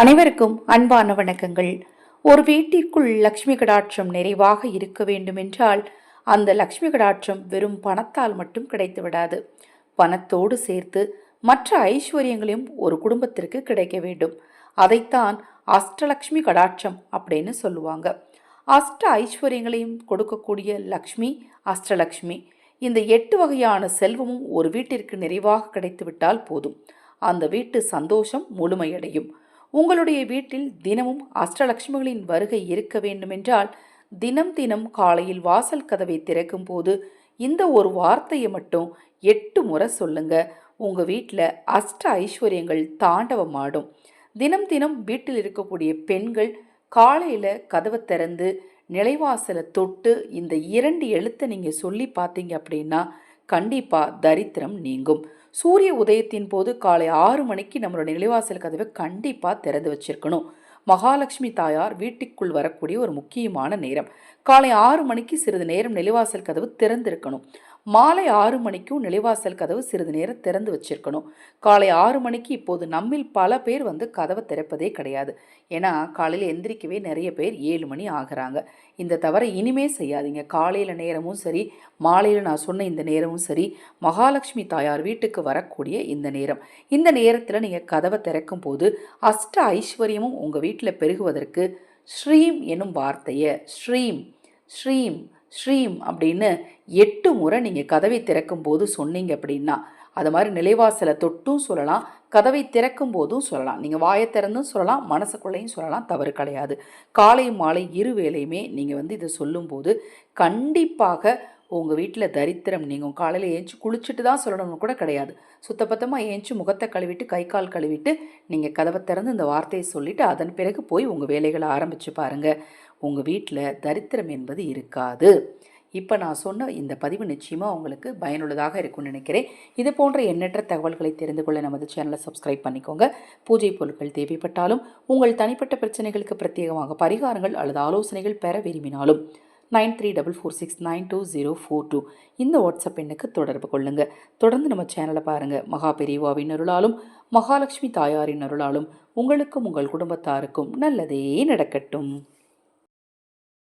அனைவருக்கும் அன்பான வணக்கங்கள். ஒரு வீட்டிற்குள் லக்ஷ்மி கடாட்சம் நிறைவாக இருக்க வேண்டுமென்றால் அந்த லக்ஷ்மி கடாட்சம் வெறும் பணத்தால் மட்டும் கிடைத்து விடாது. பணத்தோடு சேர்த்து மற்ற ஐஸ்வர்யங்களையும் ஒரு குடும்பத்திற்கு கிடைக்க வேண்டும். அதைத்தான் அஷ்டலக்ஷ்மி கடாட்சம் அப்படின்னு சொல்லுவாங்க. அஷ்ட ஐஸ்வர்யங்களையும் கொடுக்கக்கூடிய லக்ஷ்மி அஷ்டலக்ஷ்மி இந்த எட்டு வகையான செல்வமும் ஒரு வீட்டிற்கு நிறைவாக கிடைத்துவிட்டால் போதும். அந்த வீட்டு சந்தோஷம் முழுமையடையும். உங்களுடைய வீட்டில் தினமும் அஷ்டலட்சுமிகளின் வருகை இருக்க வேண்டுமென்றால் தினம் தினம் காலையில் வாசல் கதவை திறக்கும் போது இந்த ஒரு வார்த்தையை மட்டும் எட்டு முறை சொல்லுங்க. உங்க வீட்டில் அஷ்ட ஐஸ்வர்யங்கள் தாண்டவமாடும். தினம் தினம் வீட்டில் இருக்கக்கூடிய பெண்கள் காலையில் கதவை திறந்து நிலைவாசலை தொட்டு இந்த இரண்டு எழுத்தை நீங்கள் சொல்லி பார்த்தீங்க அப்படின்னா கண்டிப்பாக தரித்திரம் நீங்கும். சூரிய உதயத்தின் போது காலை ஆறு மணிக்கு நம்மளோட நிலைவாசல் கதவை கண்டிப்பாக திறந்து வச்சிருக்கணும். மகாலட்சுமி தாயார் வீட்டுக்குள் வரக்கூடிய ஒரு முக்கியமான நேரம். காலை ஆறு மணிக்கு சிறிது நேரம் நிலைவாசல் கதவு திறந்திருக்கணும். மாலை ஆறு மணிக்கும் நிலைவாசல் கதவு சிறிது நேரம் திறந்து வச்சிருக்கணும். காலை ஆறு மணிக்கு இப்போது நம்மில் பல பேர் வந்து கதவை திறப்பதே கிடையாது. ஏன்னா காலையில் எந்திரிக்கவே நிறைய பேர் ஏழு மணி ஆகிறாங்க. இந்த தவறை இனிமே செய்யாதீங்க. காலையில் நேரமும் சரி மாலையில் நான் சொன்ன இந்த நேரமும் சரி மகாலட்சுமி தாயார் வீட்டுக்கு வரக்கூடிய இந்த நேரம். இந்த நேரத்தில் நீங்கள் கதவை திறக்கும் போது அஷ்ட ஐஸ்வர்யமும் உங்கள் வீட்டில் பெருகுவதற்கு ஸ்ரீம் எனும் வார்த்தையை ஸ்ரீம் ஸ்ரீம் ஸ்ரீம் அப்படின்னு எட்டு முறை நீங்கள் கதவை திறக்கும் போது சொன்னீங்க அப்படின்னா அது மாதிரி நிலைவாசலை தொட்டும் சொல்லலாம் கதவை திறக்கும் போதும் சொல்லலாம். நீங்கள் வாயை திறந்தும் சொல்லலாம் மனசுக்குள்ளேயும் சொல்லலாம் தவறு கிடையாது. காலை மாலை இரு வேலையுமே நீங்கள் வந்து இதை சொல்லும்போது கண்டிப்பாக உங்கள் வீட்டில் தரித்திரம் நீங்கள் காலையில் ஏஞ்சி குளிச்சுட்டு தான் சொல்லணும்னு கூட கிடையாது. சுத்தபத்தமாக ஏஞ்சி முகத்தை கழுவிட்டு கை கால் கழுவிட்டு நீங்கள் கதவை திறந்து இந்த வார்த்தையை சொல்லிவிட்டு அதன் பிறகு போய் உங்கள் வேலைகளை ஆரம்பித்து பாருங்கள் உங்கள் வீட்டில் தரித்திரம் என்பது இருக்காது. இப்போ நான் சொன்ன இந்த பதிவு நிச்சயமாக உங்களுக்கு பயனுள்ளதாக இருக்கும்னு நினைக்கிறேன். இது போன்ற எண்ணற்ற தகவல்களை தெரிந்து கொள்ள நமது சேனலை சப்ஸ்கிரைப் பண்ணிக்கோங்க. பூஜை பொருட்கள் தேவைப்பட்டாலும் உங்கள் தனிப்பட்ட பிரச்சனைகளுக்கு பிரத்யேகமாக பரிகாரங்கள் அல்லது ஆலோசனைகள் பெற விரும்பினாலும் nine three double four six nine two zero four two இந்த வாட்ஸ்அப் எண்ணுக்கு தொடர்பு கொள்ளுங்கள் தொடர்ந்து நம்ம சேனலை பாருங்கள் மகா பெரியவாவின் அருளாலும் மகாலட்சுமி தாயாரின் அருளாலும் உங்களுக்கும் உங்கள் குடும்பத்தாருக்கும் நல்லதே நடக்கட்டும்.